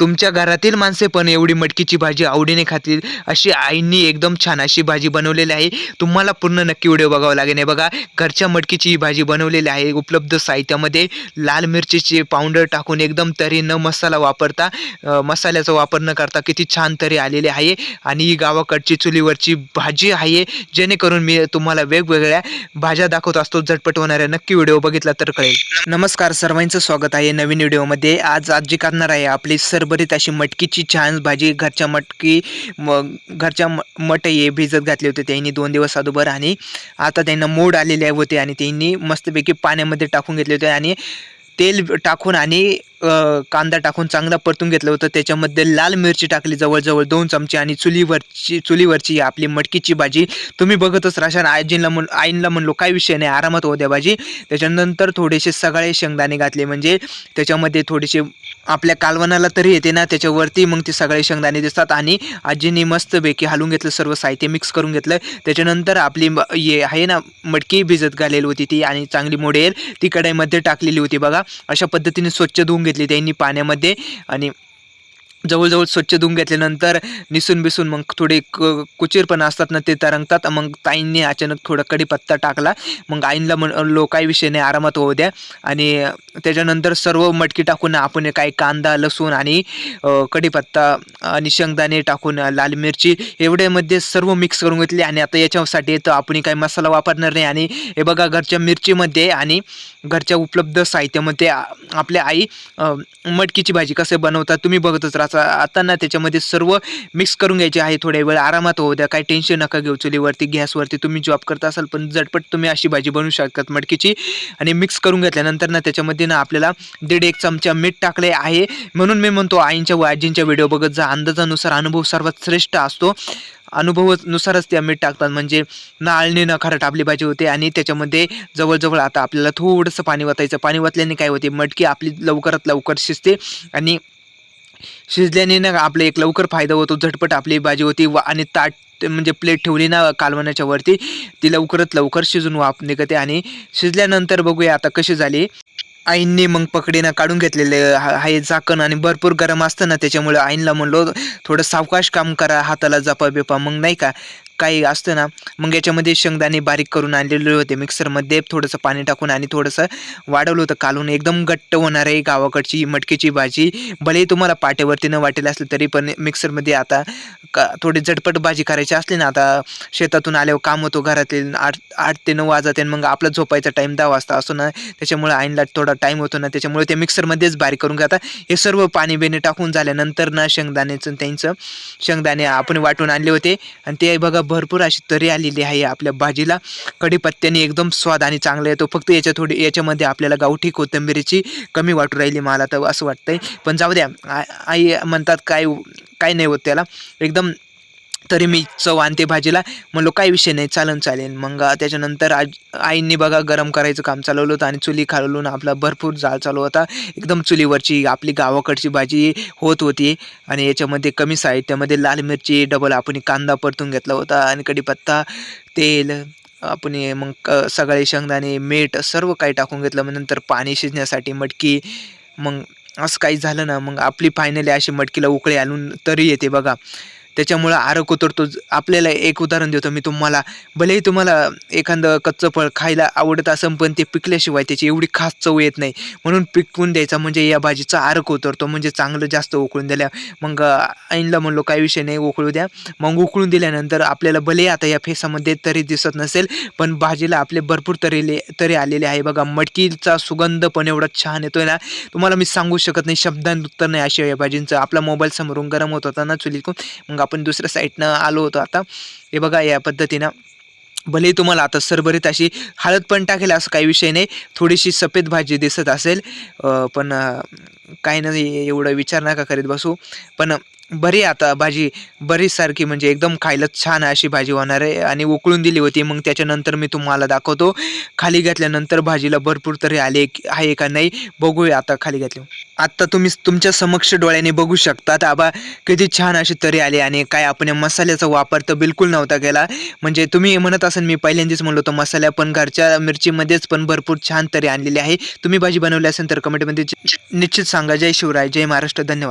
तुमच्या घरातील माणसे पण एवढी मटकीची भाजी आवडीने खातील. अशी आईंनी एकदम छान अशी भाजी बनवलेली आहे. तुम्हाला पूर्ण नक्की व्हिडिओ बघावा लागेल. हे बघा घरच्या मटकीची ही भाजी बनवलेली आहे उपलब्ध साहित्यामध्ये. लाल मिरचीची पावडर टाकून एकदम तरी न मसाला वापरता मसाल्याचा वापर न करता किती छान तरी आलेली आहे. आणि ही गावाकडची चुलीवरची भाजी आहे जेणेकरून मी तुम्हाला वेगवेगळ्या भाज्या दाखवत असतो. झटपट होणाऱ्या नक्की व्हिडिओ बघितला तर कळेल. नमस्कार सर्वांचं स्वागत आहे नवीन व्हिडिओमध्ये. आज आजी करणार आहे आपली सरभरीत अशी मटकीची छान भाजी घरच्या मटकी म घरच्या म मट हे भिजत घातले होते. त्यांनी दोन दिवस अगोदर आणि आता त्यांना मोड आलेले होते आणि त्यांनी मस्तपैकी पाण्यामध्ये टाकून घेतले होते आणि तेल टाकून आणि कांदा टाकून चांगला परतून घेतलं होतं. त्याच्यामध्ये लाल मिरची टाकली जवळजवळ दोन चमचे आणि चुलीवरची चुलीवरची आपली मटकीची भाजी. तुम्ही बघतच राशान आजींना म्हण आईंना म्हणलो काय विषय नाही आरामात होत्या भाजी. त्याच्यानंतर थोडेसे सगळे शेंगदाणे घातले. म्हणजे त्याच्यामध्ये थोडेसे आपल्या कालवनाला तरी येते ना त्याच्यावरती मग ते सगळे शेंगदाणे दिसतात. आणि आजींनी मस्तपैकी हलवून घेतलं सर्व साहित्य मिक्स करून घेतलं. त्याच्यानंतर आपली ये हे आहे ना मटकी भिजत घालेली होती ती आणि चांगली मोडेल ती कढईमध्ये टाकलेली होती बघा. अशा पद्धतीने स्वच्छ धुवून घेतली त्यांनी पाण्यामध्ये आणि जवळजवळ स्वच्छ धुवून घेतल्यानंतर निसून बिसून मग थोडे क कुचीर पण असतात ना ते तरंगतात. मग ताईंनी अचानक थोडा कढीपत्ता टाकला. मग आईंना म्हण काही विषय नाही आरामात होऊ द्या. आणि त्याच्यानंतर सर्व मटकी टाकून आपण काही कांदा लसूण आणि कढीपत्ता आणि शेंगदाणे टाकून लाल मिरची एवढ्यामध्ये सर्व मिक्स करून घेतली. आणि आता याच्यासाठी तर आपण काही मसाला वापरणार नाही. आणि हे बघा घरच्या मिरचीमध्ये आणि घरच्या उपलब्ध साहित्यामध्ये आपल्या आई मटकीची भाजी कसं बनवतात तुम्ही बघतच राहता आता ना त्याच्यामध्ये सर्व मिक्स करून घ्यायचे आहे थोड्या वेळ. आरामात होऊ द्या काही टेन्शन नका घेऊ. चुलीवरती गॅसवरती तुम्ही जॉब करत असाल पण झटपट तुम्ही अशी भाजी बनवू शकतात मटकीची. आणि मिक्स करून घेतल्यानंतर ना त्याच्यामध्ये ना आपल्याला दीड एक चमचा मीठ टाकले आहे. म्हणून मी म्हणतो आईंच्या व आजींच्या व्हिडिओ बघत जा. अंदाजानुसार अनुभव सर्वात श्रेष्ठ असतो. अनुभवानुसारच त्या मीठ टाकतात. म्हणजे नाळणी न खारट आपली भाजी होते आणि त्याच्यामध्ये जवळजवळ आता आपल्याला थोडंसं पाणी वतायचं. पाणी वतल्याने काय होते? मटकी आपली लवकरात लवकर शिजते आणि शिजल्याने ना आपले एक लवकर फायदा होतो झटपट आपली भाजी होती वा आणि ताट म्हणजे प्लेट ठेवली ना कालवण्याच्या वरती ती लवकरात लवकर शिजून वाप निघते आणि शिजल्यानंतर बघूया आता कशी झाली. आईंनी मग पकडीनं काढून घेतलेले हा हे झाकण आणि भरपूर गरम असतं ना त्याच्यामुळे आईनला म्हणलो थोडं सावकाश काम करा हाताला जपा बिपा मग नाही का काही असतं ना मग याच्यामध्ये शेंगदाणे बारीक करून आणलेले होते मिक्सरमध्ये थोडंसं पाणी टाकून आणि थोडंसं वाढवलं होतं कालून. एकदम घट्ट होणार आहे गावाकडची मटकीची भाजी. भलेही तुम्हाला पाट्यावरती न वाटेल असलं तरी पण मिक्सरमध्ये आता का थोडी झटपट भाजी करायची असली ना आता शेतातून आल्यावर काम होतो घरातील आठ आठ ते नऊ वाजते आणि मग आपला झोपायचा टाईम दहा वाजता असतो ना त्याच्यामुळे आईनला थोडा टाईम होतो ना त्याच्यामुळे ते मिक्सरमध्येच बारीक करून घेतात. हे सर्व पाणी बिणी टाकून झाल्यानंतर ना शेंगदाण्याचं त्यांचं शेंगदाणे आपण वाटून आणले होते. आणि ते बघा भरपूर अशी तरी आलेली आहे आपल्या भाजीला. कढीपत्त्याने एकदम स्वाद आणि चांगला येतो. फक्त याच्या थोडी याच्यामध्ये आपल्याला गावठी कोथिंबिरीची कमी वाटू राहिली मला तर असं वाटतंय. पण जाऊ द्या आई म्हणतात काय काय नाही होत त्याला. एकदम तरी मी चव आणते भाजीला. म्हणलो काही विषय नाही चालन चालेल. मग त्याच्यानंतर आज आईंनी बघा गरम करायचं काम चालवलं होतं आणि चुली खालवून आपला भरपूर जाळ चालू होता. एकदम चुलीवरची आपली गावाकडची भाजी होत होती आणि याच्यामध्ये कमी साहित्यामध्ये लाल मिरची डबल आपण कांदा परतून घेतला होता आणि कढीपत्ता तेल आपण मग क- सगळे शेंगदाणे मीठ सर्व काही टाकून घेतलं. मग नंतर पाणी शिजण्यासाठी मटकी मग असं काही झालं ना मग आपली फायनली अशी मटकीला उकळी आणून तरी येते बघा. त्याच्यामुळं आरोग्य उतरतो आपल्याला एक उदाहरण देतो मी तुम्हाला. भलेही तुम्हाला एखादं कच्चं फळ खायला आवडत असेल पण ते पिकल्याशिवाय त्याची एवढी खास चव येत नाही. म्हणून पिकवून द्यायचा म्हणजे या भाजीचा आरोग्य उतरतो म्हणजे चांगलं जास्त उकळून दिल्या मग आईनला म्हणलो काही विषय नाही उकळू द्या. मग उकळून दिल्यानंतर आपल्याला भले आता या फेसामध्ये तरी दिसत नसेल पण भाजीला आपले भरपूर तरीले तरी आलेले आहे. बघा मटकीचा सुगंध पण एवढा छान येतोय ना. तुम्हाला मी सांगू शकत नाही शब्दांत नाही अशा या भाजींचं. आपला मोबाईल समोरून गरम होत होता ना चुलीतून. मग आपण दुसऱ्या साईडनं आलो होतो आता. हे बघा या पद्धतीनं. भलेही तुम्हाला आता सरभरीत अशी हळद पण टाकेल असं काही विषय नाही. थोडीशी सफेद भाजी दिसत असेल. पण काही नाही एवढं विचार नका करीत बसू. पण बरी आता भाजी बरीच सारखी म्हणजे एकदम खायला छान अशी भाजी होणार आहे. आणि उकळून दिली होती मग त्याच्यानंतर मी तुम्हाला दाखवतो. खाली घातल्यानंतर भाजीला भरपूर तरी आले आहे का नाही बघूया आता खाली घातली आत्ता तुम्ही तुमच्या समक्ष डोळ्याने बघू शकतात आबा किती छान अशी तरी आली आणि काय आपण या मसाल्याचा वापर तर बिलकुल नव्हता केला. म्हणजे तुम्ही म्हणत असाल मी पहिल्यांदाच म्हणलो होतो मसाल्या पण घरच्या मिरचीमध्येच पण भरपूर छान तरी आणलेली आहे. तुम्ही भाजी बनवली असेल तर कमेंटमध्ये निश्चित सांगा. जय शिवराय. जय महाराष्ट्र. धन्यवाद.